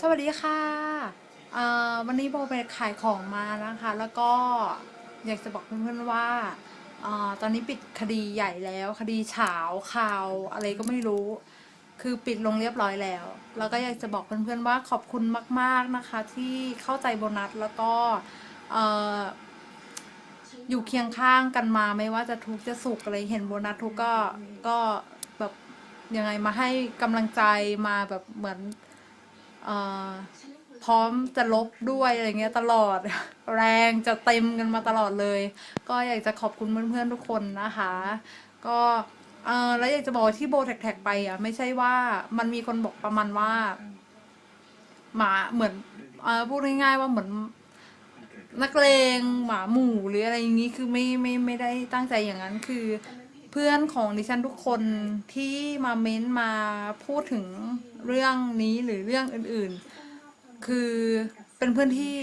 สวัสดีค่ะอ่อวันนี้โบไปขายของมานะคะ แล้วก็อยากจะบอกเพื่อนๆว่าอ่อตอนนี้ปิดคดีใหญ่แล้ว คดีเฉาข่าวอะไรก็ไม่รู้ คือปิดลงเรียบร้อยแล้ว แล้วก็อยากจะบอกเพื่อนๆว่าขอบคุณมาก ๆนะคะ ที่เข้าใจโบนัสแล้วก็อ่ออยู่เคียงข้างกันมาไม่ว่าจะทุกข์จะสุขอะไรเห็นโบนัสทุกก็ก็แบบยังไงมาให้กำลังใจมาแบบเหมือน พร้อมจะลบด้วยอะไรเงี้ยตลอด แรงจะเต็มกันมาตลอดเลย ก็อยากจะขอบคุณเพื่อนๆทุกคนนะคะ ก็เออแล้วอยากจะบอกที่โบแท็กๆไปอะไม่ใช่ว่ามันมีคนบอกประมาณว่า หมาเหมือนเออพูดง่ายๆว่าเหมือนนักเลงหมาหมู่หรืออะไรอย่างนี้คือไม่ไม่ไม่ได้ตั้งใจอย่างนั้นคือ เพื่อนของดิฉันทุกคนที่มาเม้นต์มาพูดถึงเรื่องนี้หรือเรื่องอื่นๆ คือเป็นเพื่อนที่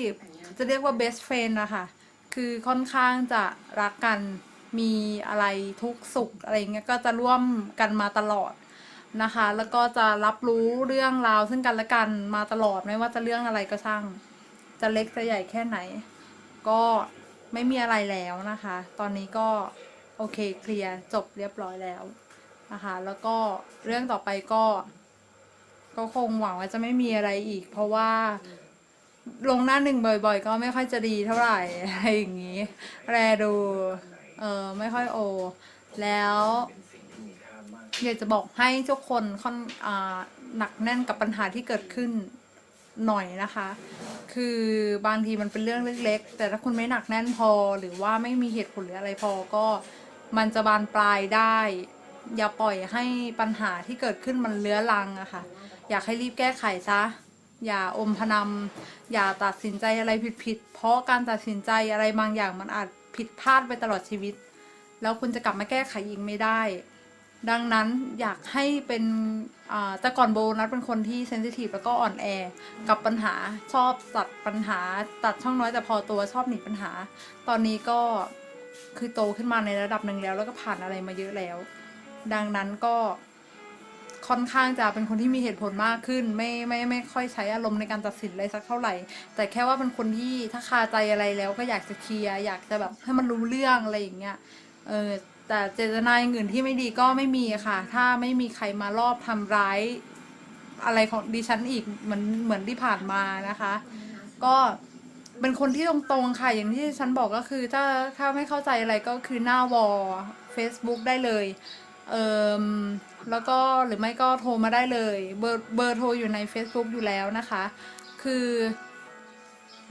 จะเรียกว่า best friend นะคะคือค่อนข้างจะรักกันมีอะไรทุกสุขอะไรเงี้ยก็จะร่วมกันมาตลอดนะคะ แล้วก็จะรับรู้เรื่องราวซึ่งกันและกันมาตลอดไม่ว่าจะเรื่องอะไรก็ช่าง จะเล็กจะใหญ่แค่ไหน ก็ไม่มีอะไรแล้วนะคะ ตอนนี้ก็ โอเคเคลียร์จบเรียบร้อยแล้วนะคะแล้วก็เรื่องต่อไปก็ ก็คงหวังว่าจะไม่มีอะไรอีก เพราะว่าลงหน้าหนึ่งบ่อย ๆ ก็ไม่ค่อยจะดีเท่าไหร่อะไรอย่างนี้ แรดูเออไม่ค่อยโอ แล้วอยากจะบอกให้ทุกคนค่อนอ่าหนักแน่นกับปัญหาที่เกิดขึ้นหน่อยนะคะ คือบางทีมันเป็นเรื่องเล็ก ๆ แต่ถ้าคุณไม่หนักแน่นพอ หรือว่าไม่มีเหตุผลหรืออะไรพอก็ มันจะบานปลายได้ อย่าปล่อยให้ปัญหาที่เกิดขึ้นมันเลื้อรังอะค่ะ อยากให้รีบแก้ไขซะ อย่าอมพนำอย่าตัดสินใจอะไรผิดๆ เพราะการตัดสินใจอะไรบางอย่างมันอาจผิดพลาดไปตลอดชีวิต แล้วคุณจะกลับมาแก้ไขอีกไม่ได้ ดังนั้นอยากให้เป็นแต่ก่อนโบนัสเป็นคนที่เซนซิทีฟแล้วก็อ่อนแอ กับปัญหาชอบตัดปัญหา ตัดช่องน้อยแต่พอตัวชอบหนีปัญหา ตอนนี้ก็ คือโตขึ้นมาในระดับหนึ่งแล้ว แล้วก็ผ่านอะไรมาเยอะแล้ว ดังนั้นก็ค่อนข้างจะเป็นคนที่มีเหตุผลมากขึ้น ไม่ไม่ไม่ค่อยใช้อารมณ์ในการตัดสินอะไรสักเท่าไหร่ แต่แค่ว่าเป็นคนที่ถ้าคาใจอะไรแล้วก็อยากจะเคลียร์อยากจะแบบให้มันรู้เรื่องอะไรอย่างเงี้ยเออแต่เจตนาอย่างอื่นที่ไม่ดีก็ไม่มีค่ะ ถ้าไม่มีใครมารอบทำร้าย อะไรของดิฉันอีกเหมือนเหมือนที่ผ่านมานะคะ ก็ เป็นคนที่ตรงๆค่ะ อย่างที่ฉันบอกก็คือถ้าถ้าไม่เข้าใจอะไรก็คือหน้าวอล Facebook ได้เลยเอ่มแล้วก็หรือไม่ก็โทรมาได้เลย เบอร์เบอร์โทรอยู่ใน Facebook อยู่แล้วนะคะ คือ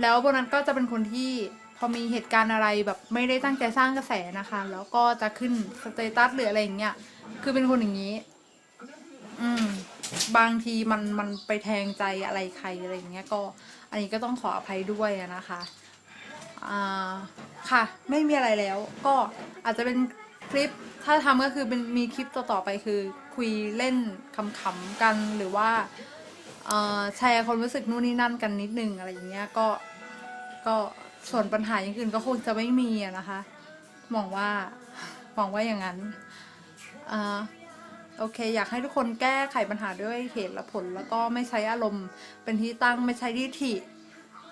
แล้วโบนัสก็จะเป็นคนที่พอมีเหตุการณ์อะไรแบบไม่ได้ตั้งใจสร้างกระแสนะคะ แล้วก็จะขึ้นสเตตัสหรืออะไรอย่างเงี้ยคือเป็นคนอย่างนี้ อืม บางทีมันมันไปแทงใจอะไรใครอะไรอย่างเงี้ยก็อันนี้ก็ต้องขออภัยด้วยนะคะอ่าค่ะไม่มีอะไรแล้ว ก็อาจจะเป็นคลิปถ้าทำก็คือเป็นมีคลิปต่อๆไปคือคุยเล่นขำๆกันหรือว่าแชร์ความรู้สึกนู่นนี่นั่นกันนิดนึงอะไรอย่างเงี้ยก็ก็ส่วนปัญหาอย่างอื่นก็คงจะไม่มีนะคะหวังว่าหวังว่าอย่างนั้นอ่า โอเค อยากให้ทุกคนแก้ไขปัญหาด้วยเหตุและผล แล้วก็ไม่ใช้อารมณ์เป็นที่ตั้งไม่ใช้ทิฐิ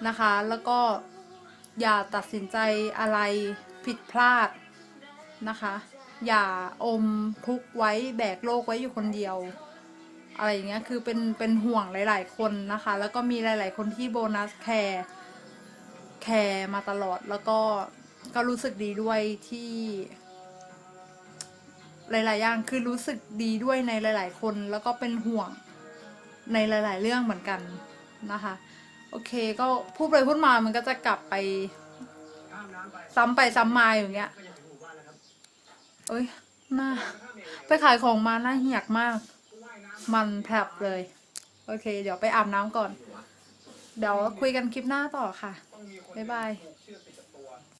นะคะ แล้วก็อย่าตัดสินใจอะไรผิดพลาดนะคะ อย่าอมทุกไว้แบกโลกไว้อยู่คนเดียว อะไรอย่างเงี้ยคือเป็นเป็นห่วงหลาย ๆ คนนะคะ แล้วก็มีหลาย ๆ คนที่โบนัสแคร์แคร์มาตลอดแล้วก็ก็รู้สึกดีด้วยที่ หลาย ๆ อย่างคือรู้สึกดีด้วยในหลาย ๆ คนแล้วก็เป็นห่วงในหลาย ๆ เรื่องเหมือนกันนะคะ โอเคก็พูดไปพูดมามันก็จะกลับไป ซ้ำไปซ้ำมาอย่างเงี้ยเอ้ยหน้าไปขายของมาหน้าเหียกมาก มันแผลบเลย โอเค เดี๋ยวไปอาบน้ำก่อน เดี๋ยวคุยกันคลิปหน้าต่อค่ะ บ๊ายบาย